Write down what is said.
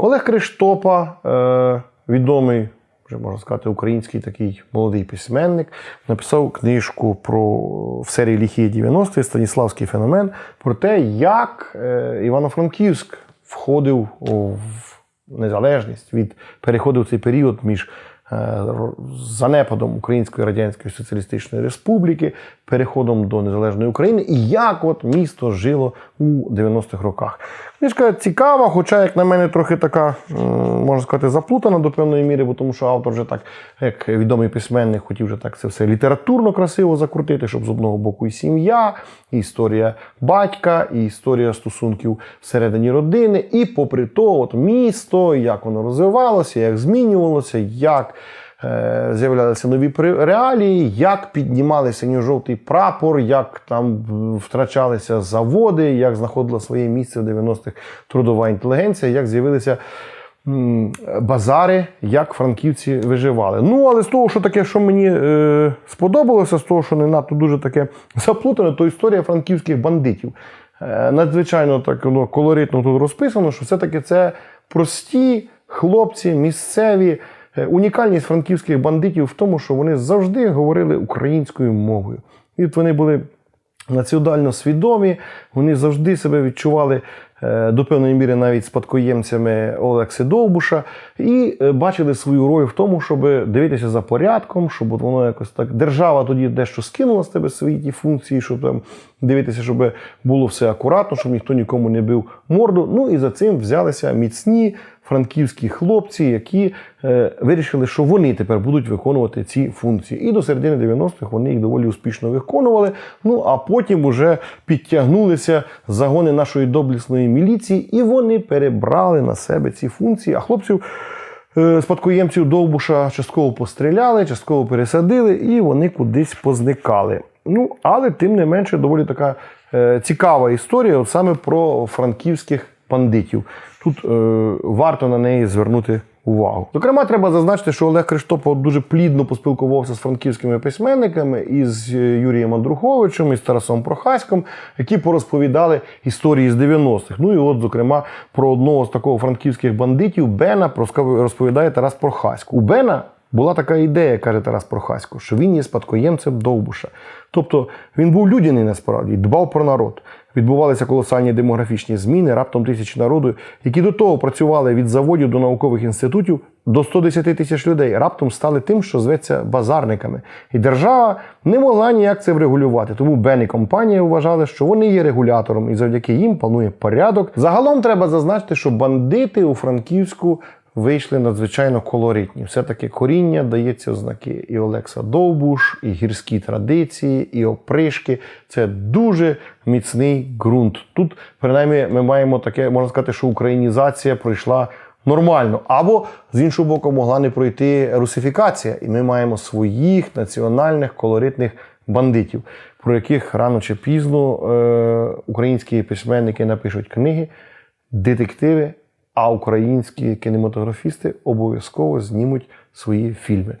Олег Криштопа, е, відомий, вже можна сказати, український такий молодий письменник, написав книжку про в серії Ліхі 90-ті Станіславський феномен про те, як е, Івано-Франківськ входив в незалежність, від переходив цей період між занепадом Української Радянської Соціалістичної Республіки, переходом до незалежної України, і як от місто жило у 90-х роках. Книжка цікава, хоча, як на мене, трохи така, можна сказати, заплутана до певної міри, бо тому що автор вже так, як відомий письменник, хотів вже так це все літературно красиво закрутити, щоб з одного боку і сім'я, і історія батька, і історія стосунків всередині родини. І попри то, от місто, як воно розвивалося, як змінювалося, як е, з'являлися нові реалії, як піднімали синьо-жовтий прапор, як там втрачалися заводи, як знаходила своє місце в 90-х трудова інтелігенція, як з'явилися базари, як франківці виживали. Ну, але з того, що таке, що мені е, сподобалося, з того, що не надто дуже таке заплутане, то історія франківських бандитів. Е, надзвичайно так ну, колоритно тут розписано, що все-таки це прості хлопці, місцеві. Е, Унікальність франківських бандитів в тому, що вони завжди говорили українською мовою. І вони були національно свідомі, вони завжди себе відчували е, до певної міри навіть спадкоємцями Олекси Довбуша, і е, бачили свою роль в тому, щоб дивитися за порядком, щоб от воно якось так держава тоді дещо скинула з тебе свої ті функції, щоб там дивитися, щоб було все акуратно, щоб ніхто нікому не бив морду. Ну і за цим взялися міцні франківські хлопці, які е, вирішили, що вони тепер будуть виконувати ці функції. І до середини 90-х вони їх доволі успішно виконували. Ну а потім уже підтягнулися загони нашої доблісної міліції, і вони перебрали на себе ці функції. А хлопців. е, Спадкоємців Довбуша частково постріляли, частково пересадили, і вони кудись позникали. Ну, але тим не менше, доволі така е, цікава історія, от саме про франківських бандитів. Тут е, варто на неї звернути увагу. Зокрема, треба зазначити, що Олег Криштопов дуже плідно поспілкувався з франківськими письменниками із е, Юрієм Андруховичем, і з Тарасом Прохаськом, які порозповідали історії з 90-х. Ну і от, зокрема, про одного з такого франківських бандитів Бена розповідає Тарас Прохасько. У Бена була така ідея, каже Тарас Прохасько, що він є спадкоємцем Довбуша. Тобто він був людяний насправді, дбав про народ. Відбувалися колосальні демографічні зміни, раптом тисячі народу, які до того працювали від заводів до наукових інститутів, до 110 тисяч людей, раптом стали тим, що зветься базарниками. І держава не могла ніяк це врегулювати. Тому Бен і компанія вважали, що вони є регулятором, і завдяки їм панує порядок. Загалом треба зазначити, що бандити у Франківську вийшли надзвичайно колоритні. Все-таки коріння дається ознаки і Олекса Довбуш, і гірські традиції, і опришки. Це дуже міцний ґрунт. Тут, принаймні, ми маємо таке, можна сказати, що українізація пройшла нормально. Або, з іншого боку, могла не пройти русифікація. І ми маємо своїх національних колоритних бандитів, про яких рано чи пізно е, українські письменники напишуть книги, детективи, а українські кінематографісти обов'язково знімуть свої фільми.